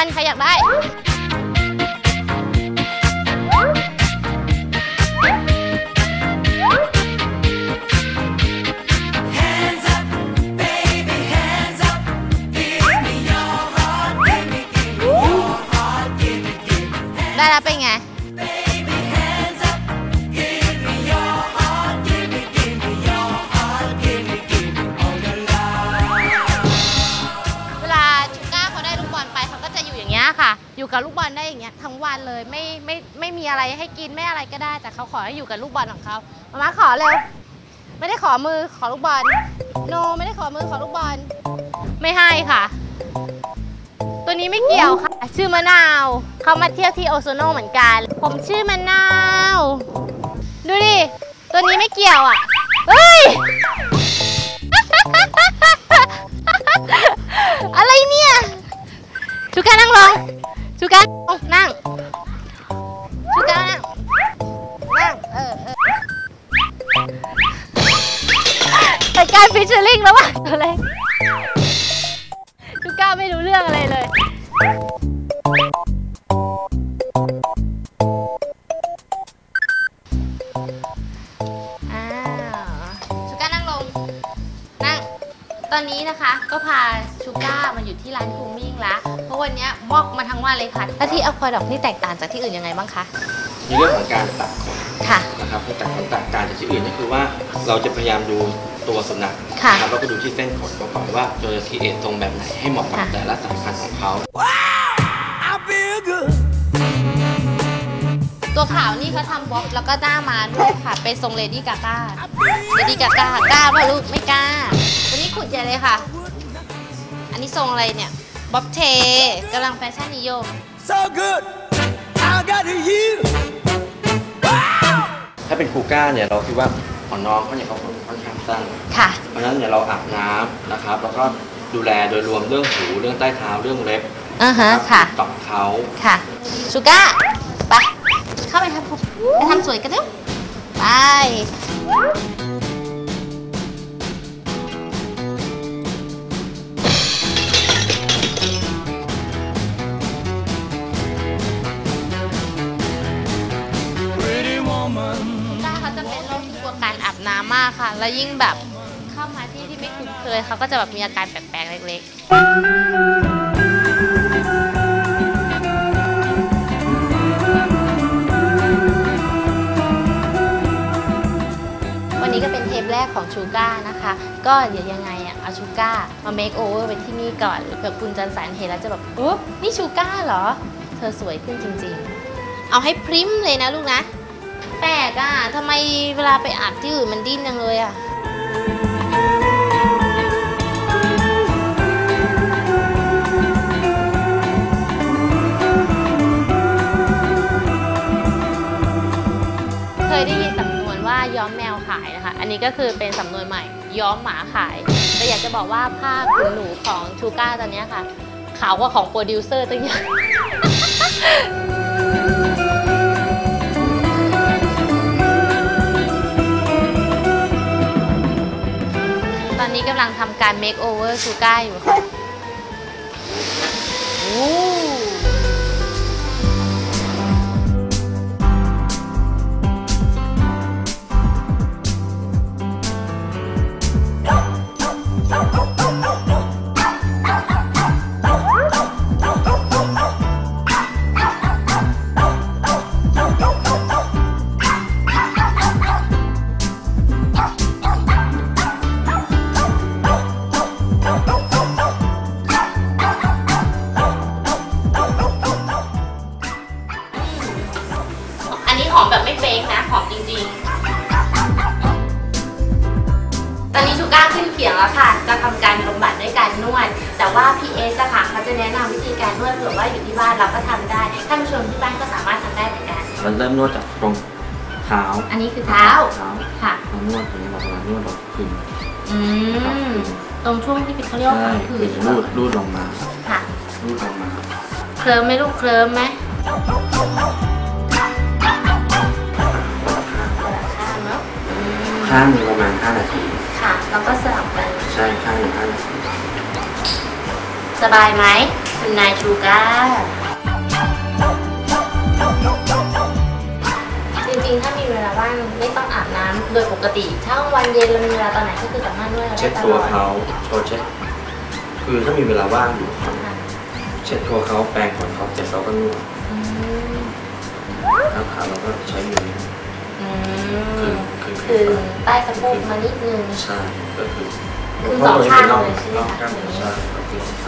ากได้บอลใครอยากได้ Hands up, baby, hands up. Give me your heart, give me, give me your heart, give me, give me. ได้แล้วเป็นไง อยู่กับลูกบอลได้อย่างเงี้ยทั้งวันเลยไม่ไม่ไม่มีอะไรให้กินไม่อะไรก็ได้ แต่เขาขอให้อยู่กับลูกบอลของเขามาม่าขอเร็วไม่ได้ขอมือขอลูกบอลโน ไม่ได้ขอมือขอลูกบอลไม่ให้ค่ะ ตัวนี้ไม่เกี่ยวค่ะ ชื่อมะนาวเขามาเที่ยวที่โอโซโนเหมือนกัน ผมชื่อมะนาว ดูดิตัวนี้ไม่เกี่ยวอะเฮ้ยอะไรเนี่ยชูก้านั่งลง ชูก้านั่งชูก้านั่ง นั่ง เออเออเป็นการฟิชเชอร์ลิงแล้ววะตัวเล็ก นนี้นะคะ ก็พาชูก้ามาอยู่ที่ร้านคูมิ่งแล้วเพราะวันเนี้ยวอกมาทั้งวันเลยค่ะแล้วที่อควาดอกนี่แตกต่างจากที่อื่นยังไงบ้างคะในเรื่องของการตัดขนค่ะนะครับที่แตกต่างการจากที่อื่นก็คือว่าเราจะพยายามดูตัวสุนัขค่ะนะครับแล้วก็ดูที่เส้นขนเขาก่อนว่าเราจะคีเอททรงแบบไหนให้เหมาะกับค่ะแต่ละสายพันธุ์ของเขา I feel good. ตัวขาวนี่เขาทำบ๊อบแล้วก็หน้ามาด้วยค่ะ เป็นทรงเลดี้กาก้าเลดี้กาก้ากล้าป่ะลูกไม่กล้าวันนี้ ขุดใหญ่เลยค่ะ อันนี้ทรงอะไรเนี่ย บ๊อบเทกำลังแฟชั่นนิยม So good. I got you. Wow. ถ้าเป็นคูก้าเนี่ยเราคิดว่าของน้องเขาเนี่ยเขาขนค่อนข้างสั้นค่ะ เพราะฉะนั้นเนี่ยเราอาบน้ำนะครับ แล้วก็ดูแลโดยรวมเรื่องหูเรื่องใต้เท้าเรื่องเล็บอ่าฮะรับค่ะต่อมเขาค่ะชูก้าไปเข้าไปทำผมไปทำสวยกันเร็วไป น้ำมากค่ะ แล้วยิ่งแบบเข้ามาที่ที่ไม่คุ้นเคยเขาก็จะแบบมีอาการแปลกๆเล็กๆวันนี้ก็เป็นเทปแรกของชูก้านะคะ ก็เดี๋ยวยังไงอะเอาชูก้ามาเมคโอเวอร์ไปที่นี่ก่อนเผื่อคุณจันสันเห็นแล้วจะแบบอ๊บนี่ชูก้าเหรอ เธอสวยขึ้นจริงๆ เอาให้พริ้มเลยนะลูกนะ แปลกอะทำไมเวลาไปอาบที่อื่นมันดิ้นจังเลยอะเคยได้ยินสำนวนว่าย้อมแมวขายนะคะ อันนี้ก็คือเป็นสำนวนใหม่ ย้อมหมาขาย แต่อยากจะบอกว่าผ้าขนหนูของชูก้าตอนนี้ค่ะ ขาวกว่าของโปรดิวเซอร์ตั้งเยอะ นี้กำลังทำการเมคโอเวอร์ซูก้าอยู่ค่ะ อนนี้ชูก้าขึ้นเขียงแล้วค่ะ จะทำการบำบัดด้วยการนวด แต่ว่าพี่เอสอะค่ะเขาจะแนะนำวิธีการนวดเผื่อว่าอยู่ที่บ้านเราก็ทำได้ท่านผู้ชมที่บ้านก็สามารถทำได้เหมือนกันเราเริ่มนวดจากตรงเท้า อันนี้คือเท้าเท้าค่ะเรานวดตรงนี้เรากำลังนวดเราพึงอืมตรงช่วงที่เป็นเขาเรียกว่าใช่พังผืพึดงรูดรูดลงมาค่ะรูดลงมาเคลิ้มไหมลูกเคลิ้มไหมข้างเนาะอืมข้างหนึ่งประมาณ5นาทีค่ะ แล้วก็สลับกัน ใช่ข้างหนึ่ง5นาทีสบายไหมสคุณนายชูก้าจริงๆ ถ้ามีเวลาว่างไม่ต้องอาบน้ำโดยปกติถ้าวันเย็นเรามีเวลาตอนไหนก็คือสามารถนวดเราเช็ได้ดตตัลวอดเขาโชว์เช็ดคือถ้ามีเวลาว่างอยู่ ค่ะเช็ดตัวเขาแปรงขนเขาเสร็จเราก็นวดอืมแล้วขาเราก็ใช้มือ อืคือมือใต้สะโพกมานิดนึง ใช่ก็คือคือสองข้างเลยใช่ไหมคะใช่คือส